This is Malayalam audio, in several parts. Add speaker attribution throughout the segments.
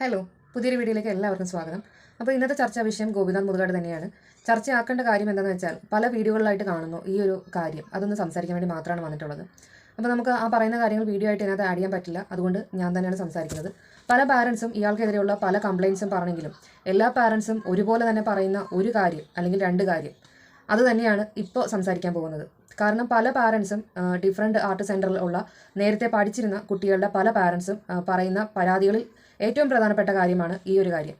Speaker 1: ഹലോ പുതിയൊരു വീഡിയോയിലേക്ക് എല്ലാവർക്കും സ്വാഗതം. അപ്പോൾ ഇന്നത്തെ ചർച്ചാ വിഷയം ഗോപിനാഥ് മുതുകാട് തന്നെയാണ്. ചർച്ചയാക്കേണ്ട കാര്യം എന്താണെന്ന് വെച്ചാൽ പല വീഡിയോകളിലായിട്ട് കാണുന്നു ഈ ഒരു കാര്യം. അതൊന്ന് സംസാരിക്കാൻ വേണ്ടി മാത്രമാണ് വന്നിട്ടുള്ളത്. അപ്പോൾ നമുക്ക് ആ പറയുന്ന കാര്യങ്ങൾ വീഡിയോ ആയിട്ട് ഇതിനകത്ത് ആഡ് ചെയ്യാൻ പറ്റില്ല. അതുകൊണ്ട് ഞാൻ തന്നെയാണ് സംസാരിക്കുന്നത്. പല പാരൻസും ഇയാൾക്കെതിരെയുള്ള പല കംപ്ലയിൻസും പറഞ്ഞെങ്കിലും എല്ലാ പാരൻസും ഒരുപോലെ തന്നെ പറയുന്ന ഒരു കാര്യം അല്ലെങ്കിൽ രണ്ട് കാര്യം അത് തന്നെയാണ് ഇപ്പോൾ സംസാരിക്കാൻ പോകുന്നത്. കാരണം പല പാരൻസും ഡിഫറെന്റ് ആർട്ട് സെന്ററിൽ ഉള്ള നേരത്തെ പഠിച്ചിരുന്ന കുട്ടികളുടെ പല പാരൻസും പറയുന്ന പരാതികളിൽ ഏറ്റവും പ്രധാനപ്പെട്ട കാര്യമാണ് ഈ ഒരു കാര്യം.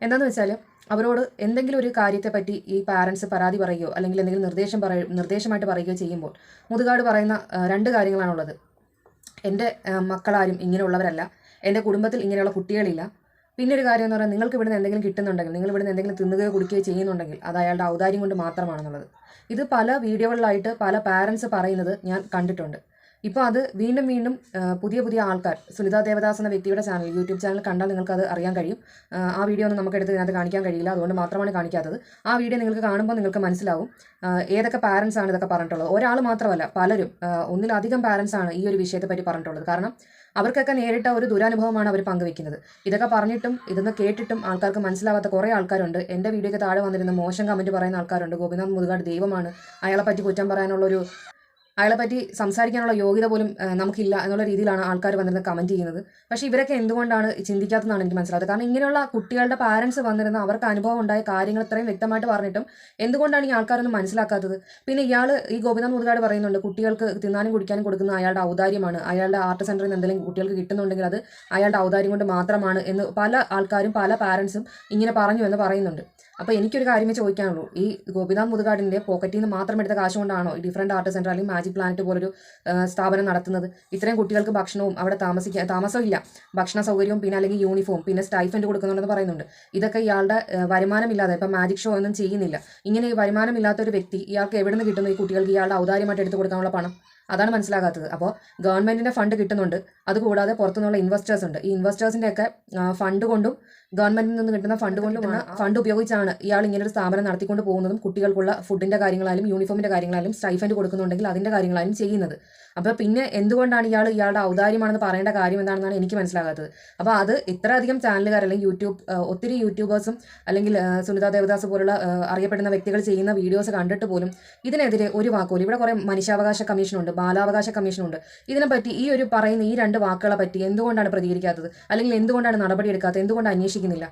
Speaker 1: എന്താണെന്ന് വെച്ചാൽ അവരോട് എന്തെങ്കിലും ഒരു കാര്യത്തെപ്പറ്റി ഈ പാരൻസ് പരാതി പറയുകയോ അല്ലെങ്കിൽ എന്തെങ്കിലും നിർദ്ദേശം പറയ നിർദ്ദേശമായിട്ട് പറയുകയോ ചെയ്യുമ്പോൾ മുതുകാട് പറയുന്ന രണ്ട് കാര്യങ്ങളാണുള്ളത്. എന്റെ മക്കളാരും ഇങ്ങനെയുള്ളവരല്ല. എന്റെ കുടുംബത്തിൽ ഇങ്ങനെയുള്ള കുട്ടികളില്ല. പിന്നെ ഒരു കാര്യം എന്ന് പറഞ്ഞാൽ നിങ്ങൾക്ക് ഇവിടുന്ന് എന്തെങ്കിലും കിട്ടുന്നുണ്ടെങ്കിൽ നിങ്ങൾ ഇവിടുന്ന് എന്തെങ്കിലും തിന്നുകയോ കുടിക്കുകയോ ചെയ്യുന്നുണ്ടെങ്കിൽ അത് അയാളുടെ ഔദാര്യം കൊണ്ട് മാത്രമാണെന്നുള്ളത്. ഇത് പല വീഡിയോകളിലായിട്ട് പല പാരൻസ് പറയുന്നത് ഞാൻ കണ്ടിട്ടുണ്ട്. ഇപ്പോൾ അത് വീണ്ടും വീണ്ടും പുതിയ പുതിയ ആൾക്കാർ സുനിത ദേവദാസ് എന്ന വ്യക്തിയുടെ ചാനൽ യൂട്യൂബ് ചാനൽ കണ്ടാൽ നിങ്ങൾക്ക് അത് അറിയാൻ കഴിയും. ആ, വീഡിയോ ഒന്നും നമുക്ക് എടുത്ത് ഇതിനകത്ത് കാണിക്കാൻ കഴിയില്ല. അതുകൊണ്ട് മാത്രമാണ് കാണിക്കാത്തത്. ആ വീഡിയോ നിങ്ങൾക്ക് കാണുമ്പോൾ നിങ്ങൾക്ക് മനസ്സിലാവും ഏതൊക്കെ പാരൻസ് ആണ് ഇതൊക്കെ പറഞ്ഞിട്ടുള്ളത്. ഒരാൾ മാത്രമല്ല പലരും ഒന്നിലധികം പാരൻസ് ആണ് ഈ ഒരു വിഷയത്തെ പറ്റി പറഞ്ഞിട്ടുള്ളത്. കാരണം അവർക്കൊക്കെ നേരിട്ട ഒരു ദുരനുഭവമാണ് അവർ പങ്കുവെക്കുന്നത്. ഇതൊക്കെ പറഞ്ഞിട്ടും ഇതൊന്ന് കേട്ടിട്ടും ആൾക്കാർക്ക് മനസ്സിലാവാത്ത കുറേ ആൾക്കാരുണ്ട്. എന്റെ വീഡിയോയ്ക്ക് താഴെ വന്നിരുന്ന മോശം കമന്റ് പറയുന്ന ആൾക്കാരുണ്ട്. ഗോപിനാഥ് മുതുകാട് ദൈവമാണ്. അയാളെ പറ്റി കുറ്റം പറയാനുള്ളൊരു അയാളെ പറ്റി സംസാരിക്കാനുള്ള യോഗ്യത പോലും നമുക്കില്ല എന്നുള്ള രീതിയിലാണ് ആൾക്കാർ വന്നിരുന്ന കമന്റ് ചെയ്യുന്നത്. പക്ഷേ ഇവരൊക്കെ എന്തുകൊണ്ടാണ് ചിന്തിക്കാത്തതെന്നാണ് എനിക്ക് മനസ്സിലായത് കാരണം ഇങ്ങനെയുള്ള കുട്ടികളുടെ പാരൻസ് വന്നിരുന്ന അവർക്ക് അനുഭവം ഉണ്ടായ കാര്യങ്ങൾ ഇത്രയും വ്യക്തമായിട്ട് പറഞ്ഞിട്ടും എന്തുകൊണ്ടാണ് ഈ ആൾക്കാരൊന്നും മനസ്സിലാക്കാത്തത്? പിന്നെ ഇയാൾ ഈ ഗോപിനാഥ് മുതുകാട് പറയുന്നുണ്ട് കുട്ടികൾക്ക് തിന്നാനും കുടിക്കാനും കൊടുക്കുന്ന അയാളുടെ ഔദാര്യമാണ്. അയാളുടെ ആർട്ട് സെന്ററിൽ നിന്ന് എന്തെങ്കിലും കുട്ടികൾക്ക് കിട്ടുന്നുണ്ടെങ്കിൽ അത് അയാളുടെ ഔദാര്യം കൊണ്ട് മാത്രമാണ് എന്ന് പല ആൾക്കാരും പല പാരൻസും ഇങ്ങനെ പറഞ്ഞു എന്ന് പറയുന്നുണ്ട്. അപ്പോൾ എനിക്കൊരു കാര്യമേ ചോദിക്കാനുള്ളൂ. ഈ ഗോപിനാഥ് മുതുകാടിന്റെ പോക്കറ്റിൽ നിന്ന് മാത്രം എടുത്ത കാശ് കൊണ്ടാണോ ഈ ഡിഫറെന്റ് ആർട്ട് സെന്റർ അല്ലെങ്കിൽ മാജിക് പ്ലാനറ്റ് പോലൊരു സ്ഥാപനം നടത്തുന്നത്? ഇത്രയും കുട്ടികൾക്ക് ഭക്ഷണവും അവിടെ താമസിക്കാൻ താമസമില്ല ഭക്ഷണ സൗകര്യവും പിന്നെ അല്ലെങ്കിൽ യൂണിഫോം പിന്നെ സ്റ്റൈഫൻഡ് കൊടുക്കുന്നുണ്ടെന്ന് പറയുന്നുണ്ട്. ഇതൊക്കെ ഇയാളുടെ വരുമാനമില്ലാതെ ഇപ്പം മാജിക് ഷോ ഒന്നും ചെയ്യുന്നില്ല. ഇങ്ങനെ വരുമാനമില്ലാത്ത ഒരു വ്യക്തി ഇയാൾക്ക് എവിടെ നിന്ന് കിട്ടുന്നു? ഈ കുട്ടികൾക്ക് ഇയാളുടെ ഔദാര്യമായിട്ട് എടുത്തു കൊടുക്കാനുള്ള പണം? അതാണ് മനസ്സിലാകാത്തത്. അപ്പോൾ ഗവൺമെന്റിന്റെ ഫണ്ട് കിട്ടുന്നുണ്ട്. അതുകൂടാതെ പുറത്തുനിന്നുള്ള ഇൻവെസ്റ്റേഴ്സ് ഉണ്ട്. ഈ ഇൻവെസ്റ്റേഴ്സിന്റെ ഒക്കെ ഫണ്ട് കൊണ്ടും ഗവൺമെന്റിൽ നിന്ന് കിട്ടുന്ന ഫണ്ട് കൊണ്ടും ഫണ്ട് ഉപയോഗിച്ചാണ് ഇയാൾ ഇങ്ങനെ ഒരു സ്ഥാപനം നടത്തിക്കൊണ്ട് പോകുന്നതും കുട്ടികൾക്കുള്ള ഫുഡിന്റെ കാര്യങ്ങളായാലും യൂണിഫോമിന്റെ കാര്യങ്ങളായാലും സ്റ്റൈഫൻഡ് കൊടുക്കുന്നുണ്ടെങ്കിൽ അതിന്റെ കാര്യങ്ങളായാലും ചെയ്യുന്നത്. അപ്പോൾ പിന്നെ എന്തുകൊണ്ടാണ് ഇയാൾ ഇയാളുടെ ഔദാര്യമാണെന്ന് പറയേണ്ട കാര്യം എന്താണെന്നാണ് എനിക്ക് മനസ്സിലാകാത്തത്. അപ്പോൾ അത് ഇത്രയധികം ചാനലുകാർ അല്ലെങ്കിൽ യൂട്യൂബ് ഒത്തിരി യൂട്യൂബേഴ്സും അല്ലെങ്കിൽ സുനിതാ സുനിത ദേവദാസ് പോലുള്ള അറിയപ്പെടുന്ന വ്യക്തികൾ ചെയ്യുന്ന വീഡിയോസ് കണ്ടിട്ട് പോലും ഇതിനെതിരെ ഒരു വാക്കോലും ഇവിടെ കുറേ മനുഷ്യാവകാശ കമ്മീഷനുണ്ട്. ബാലാവകാശ കമ്മീഷനുണ്ട്. ഇതിനെപ്പറ്റി ഈ ഒരു പറയുന്ന ഈ രണ്ട് വാക്കുകളെ പറ്റി എന്തുകൊണ്ടാണ് പ്രതികരിക്കാത്തത്? അല്ലെങ്കിൽ എന്തുകൊണ്ടാണ് നടപടിയെടുക്കാത്തത്? എന്തുകൊണ്ട് അന്വേഷിക്കുന്നില്ല?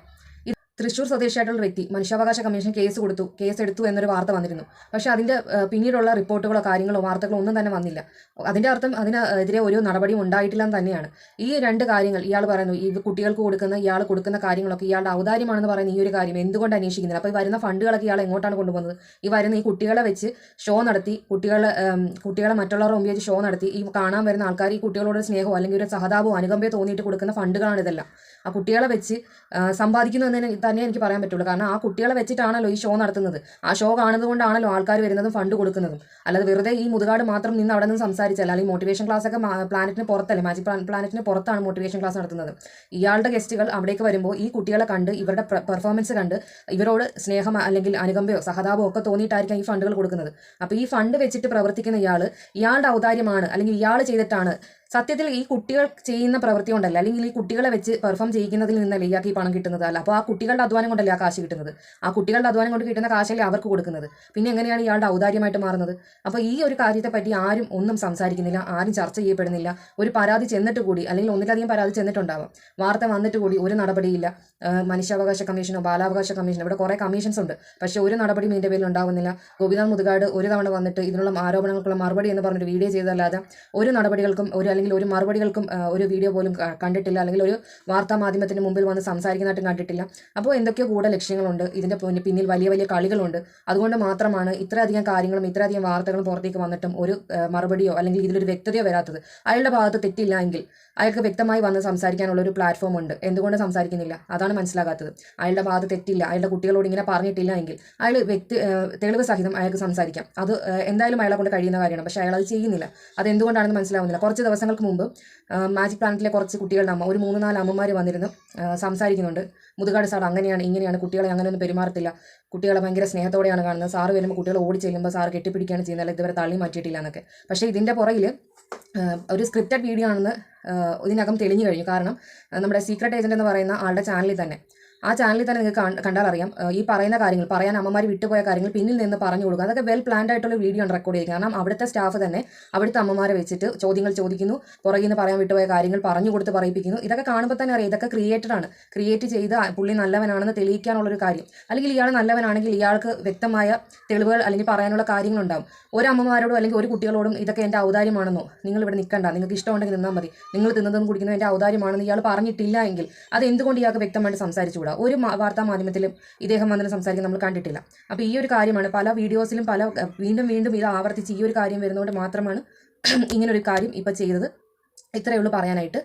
Speaker 1: ഇത് തൃശ്ശൂർ സ്വദേശിയായിട്ടുള്ള വ്യക്തി മനുഷ്യാവകാശ കമ്മീഷൻ കേസ് കൊടുത്തു കേസ് എടുത്തു എന്നൊരു വാർത്ത വന്നിരുന്നു. പക്ഷേ അതിന്റെ പിന്നീടുള്ള റിപ്പോർട്ടുകളോ കാര്യങ്ങളോ വാർത്തകളോ ഒന്നും തന്നെ വന്നില്ല. അതിന്റെ അർത്ഥം അതിനെതിരെ ഒരു നടപടിയും ഉണ്ടായിട്ടില്ല എന്ന് തന്നെയാണ്. ഈ രണ്ട് കാര്യങ്ങൾ ഇയാൾ പറയുന്നു ഈ കുട്ടികൾക്ക് കൊടുക്കുന്ന ഇയാൾ കൊടുക്കുന്ന കാര്യങ്ങളൊക്കെ ഇയാളുടെ ഔദാര്യമാണെന്ന് പറയുന്ന ഈ ഒരു കാര്യം എന്തുകൊണ്ട് അന്വേഷിക്കുന്നില്ല? അപ്പോൾ ഈ വരുന്ന ഫണ്ടുകളൊക്കെ ഇയാൾ എങ്ങോട്ടാണ് കൊണ്ടുപോകുന്നത്? ഈ വരുന്ന ഈ കുട്ടികളെ വെച്ച് ഷോ നടത്തി കുട്ടികളെ കുട്ടികളെ മറ്റുള്ളവരെ ഉപയോഗിച്ച് ഷോ നടത്തി ഈ കാണാൻ വരുന്ന ആൾക്കാർ ഈ കുട്ടികളോട് സ്നേഹമോ അല്ലെങ്കിൽ ഒരു സഹതാപമോ അനുകമ്പയോ തോന്നിയിട്ട് കൊടുക്കുന്ന ഫണ്ടുകളാണ് ഇതെല്ലാം. ആ കുട്ടികളെ വെച്ച് ആ, സമ്പാദിക്കുന്നു എന്ന് തന്നെ- എനിക്ക് പറയാൻ പറ്റുള്ളൂ. കാരണം ആ കുട്ടികളെ വെച്ചിട്ടാണല്ലോ ഈ ഷോ നടത്തുന്നത്. ആ ഷോ കാണുന്നതുകൊണ്ടാണല്ലോ ആൾക്കാർ വരുന്നതും ഫണ്ട് കൊടുക്കുന്നതും. അല്ലാതെ വെറുതെ ഈ മുതുകാട് മാത്രം നിന്ന് അവിടെ നിന്ന് സംസാരിച്ചല്ല അല്ലെങ്കിൽ മോട്ടിവേഷൻ ക്ലാസ് ഒക്കെ പ്ലാനറ്റിന് പുറത്തല്ലേ മാജിക് പ്ലാനറ്റിന് പുറത്താണ് മോട്ടിവേഷൻ ക്ലാസ് നടത്തുന്നത്. ഇയാളുടെ ഗസ്റ്റുകൾ അവിടേക്ക് വരുമ്പോൾ ഈ കുട്ടികളെ കണ്ട് ഇവരുടെ പെർഫോമൻസ് കണ്ട് ഇവരോട് സ്നേഹം അല്ലെങ്കിൽ അനുകമ്പയോ സഹതാപമോ ഒക്കെ തോന്നിയിട്ടായിരിക്കും ഈ ഫണ്ടുകൾ കൊടുക്കുന്നത്. അപ്പോൾ ഈ ഫണ്ട് വെച്ചിട്ട് പ്രവർത്തിക്കുന്ന ഇയാൾ ഇയാളുടെ ഔദാര്യമാണ് അല്ലെങ്കിൽ ഇയാൾ ചെയ്തിട്ടാണ് സത്യത്തിൽ ഈ കുട്ടികൾ ചെയ്യുന്ന പ്രവൃത്തി കൊണ്ടല്ല? അല്ലെങ്കിൽ ഈ കുട്ടികളെ വെച്ച് പെർഫോം ചെയ്യിക്കുന്നതിൽ നിന്നല്ല ഇയാൾക്ക് ഈ പണം കിട്ടുന്നത്? അല്ല അപ്പോൾ ആ കുട്ടികളുടെ അധ്വാനം കൊണ്ടല്ലേ ആ കാശ് കിട്ടുന്നത്? ആ കുട്ടികളുടെ അധ്വാനം കൊണ്ട് കിട്ടുന്ന കാശല്ലേ അവർക്ക് കൊടുക്കുന്നത്? പിന്നെ എങ്ങനെയാണ് ഇയാളുടെ ഔദാര്യമായിട്ട് മാറുന്നത്? അപ്പോൾ ഈ ഒരു കാര്യത്തെപ്പറ്റി ആരും ഒന്നും സംസാരിക്കുന്നില്ല ആരും ചർച്ച ചെയ്യപ്പെടുന്നില്ല. ഒരു പരാതി ചെന്നിട്ട് കൂടി അല്ലെങ്കിൽ ഒന്നിലധികം പരാതി ചെന്നിട്ടുണ്ടാവാം. വാർത്ത വന്നിട്ട് കൂടി ഒരു നടപടിയില്ല. മനുഷ്യാവകാശ കമ്മീഷനോ ബാലാവകാശ കമ്മീഷനോ ഇവിടെ കുറേ കമ്മീഷൻസ് ഉണ്ട്. പക്ഷേ ഒരു നടപടിയും ഇതിന്റെ പേരിൽ ഉണ്ടാവുന്നില്ല. ഗോപിനാഥ് മുതുകാട് ഒരു തവണ വന്നിട്ട് ഇതിനുള്ള ആരോപണങ്ങൾക്കുള്ള മറുപടി എന്ന് പറഞ്ഞൊരു വീഡിയോ ചെയ്തല്ലാതെ ഒരു നടപടികൾക്കും ഒരു അല്ലെങ്കിൽ ഒരു മറുപടികൾക്കും ഒരു വീഡിയോ പോലും കണ്ടിട്ടില്ല. അല്ലെങ്കിൽ ഒരു വാർത്താ മാധ്യമത്തിന് മുമ്പിൽ വന്ന് സംസാരിക്കുന്നതായിട്ടും കണ്ടിട്ടില്ല. അപ്പോൾ എന്തൊക്കെയോ കൂടെ ലക്ഷ്യങ്ങളുണ്ട്. ഇതിന്റെ പിന്നിൽ വലിയ വലിയ കളികളുണ്ട്. അതുകൊണ്ട് മാത്രമാണ് ഇത്രയധികം കാര്യങ്ങളും ഇത്രയധികം വാർത്തകളും പുറത്തേക്ക് വന്നിട്ടും ഒരു മറുപടിയോ അല്ലെങ്കിൽ ഇതിലൊരു വ്യക്തതയോ വരാത്തത്. അയാളുടെ ഭാഗത്ത് തെറ്റില്ല എങ്കിൽ അയാൾക്ക് വ്യക്തമായി വന്ന് സംസാരിക്കാനുള്ള ഒരു പ്ലാറ്റ്ഫോം ഉണ്ട്. എന്തുകൊണ്ട് സംസാരിക്കുന്നില്ല? അതാണ് മനസ്സിലാകാത്തത്. അയാളുടെ ഭാഗത്ത് തെറ്റില്ല. അയാളുടെ കുട്ടികളോട് ഇങ്ങനെ പറഞ്ഞിട്ടില്ല എങ്കിൽ അയാൾ വ്യക്തി തെളിവ് സഹിതം അയാൾക്ക് സംസാരിക്കാം. അത് എന്തായാലും അയാളെ കൊണ്ട് കഴിയുന്ന കാര്യമാണ്. പക്ഷേ അയാൾ അത് ചെയ്യുന്നില്ല. അത് എന്തുകൊണ്ടാണെന്ന് മനസ്സിലാവുന്നില്ല. കുറച്ച് ദിവസം മാസങ്ങൾക്ക് മുമ്പ് മാജിക് പ്ലാനറ്റിലെ കുറച്ച് കുട്ടികളുടെ അമ്മ ഒരു മൂന്ന് നാല് അമ്മമാർ വന്നിരുന്നു സംസാരിക്കുന്നുണ്ട്. മുതുകാട് സാർ അങ്ങനെയാണ് ഇങ്ങനെയാണ് കുട്ടികളെ അങ്ങനെ ഒന്നും പെരുമാറത്തില്ല. കുട്ടികളെ ഭയങ്കര സ്നേഹത്തോടെയാണ് കാണുന്നത്. സാറ് വരുമ്പോൾ കുട്ടികൾ ഓടി ചെല്ലുമ്പോൾ സാർ കെട്ടിപ്പിടിക്കുകയാണ് ചെയ്യുന്നത്. ഇതുവരെ തള്ളി മാറ്റിയിട്ടില്ല എന്നൊക്കെ. പക്ഷേ ഇതിന്റെ പുറകിൽ ഒരു സ്ക്രിപ്റ്റഡ് വീഡിയോ ആണെന്ന് ഇതിനകം തെളിഞ്ഞു കഴിഞ്ഞു. കാരണം നമ്മുടെ സീക്രട്ട് ഏജന്റ് എന്ന് പറയുന്ന ആളുടെ ചാനലിൽ തന്നെ. ആ ചാനലിൽ തന്നെ നിങ്ങൾക്ക് കണ്ടാൽ അറിയാം ഈ പറയുന്ന കാര്യങ്ങൾ പറയാൻ അമ്മമാർ വിട്ടുപോയ കാര്യങ്ങൾ പിന്നിൽ നിന്ന് പറഞ്ഞു കൊടുക്കുക. അതൊക്കെ വെൽ പ്ലാൻഡ് ആയിട്ടുള്ള വീഡിയോ ആണ് റെക്കോർഡ് ചെയ്യുക. കാരണം അവിടുത്തെ സ്റ്റാഫ് തന്നെ അവിടുത്തെ അമ്മമാരെ വെച്ചിട്ട് ചോദ്യങ്ങൾ ചോദിക്കുന്നു പുറകിൽ നിന്ന് പറയാൻ വിട്ടുപോയ കാര്യങ്ങൾ പറഞ്ഞു കൊടുത്ത് പറയിപ്പിക്കുന്നു. ഇതൊക്കെ കാണുമ്പോൾ തന്നെ അറിയാം ഇതൊക്കെ ക്രിയേറ്റഡ് ആണ്. ക്രിയേറ്റ് ചെയ്ത് പുള്ളി നല്ലവനാണെന്ന് തെളിയിക്കാനുള്ളൊരു കാര്യം. അല്ലെങ്കിൽ ഇയാൾ നല്ലവനാണെങ്കിൽ ഇയാൾക്ക് വ്യക്തമായ തെളിവുകൾ അല്ലെങ്കിൽ പറയാനുള്ള കാര്യങ്ങളുണ്ടാവും. ഒരു അമ്മമാരോടും അല്ലെങ്കിൽ ഒരു കുട്ടികളോടും ഇതൊക്കെ എന്റെ ഔദാര്യമാണെന്നോ നിങ്ങൾ ഇവിടെ നിൽക്കണ്ട നിങ്ങൾക്ക് ഇഷ്ടമുണ്ടെങ്കിൽ നിന്നാൽ മതി. നിങ്ങൾ തിന്നതും കുടിക്കുന്നതും എന്റെ ഔദാര്യമാണെന്ന് ഇയാൾ പറഞ്ഞിട്ടില്ല എങ്കിൽ അത് എന്തുകൊണ്ട് ഇയാൾക്ക് വ്യക്തമായിട്ട് സംസാരിച്ചുകൂടാ? ഒരു വാർത്താ മാധ്യമത്തിലും ഇദ്ദേഹം വന്നിട്ട് സംസാരിക്കാൻ നമ്മൾ കണ്ടിട്ടില്ല. അപ്പോൾ ഈ ഒരു കാര്യമാണ് പല വീഡിയോസിലും പല വീണ്ടും വീണ്ടും ഇത് ആവർത്തിച്ച് ഈ ഒരു കാര്യം വരുന്നതുകൊണ്ട് മാത്രമാണ് ഇങ്ങനൊരു കാര്യം ഇപ്പോൾ ചെയ്തത്. ഇത്രയേ ഉള്ളൂ പറയാനായിട്ട്.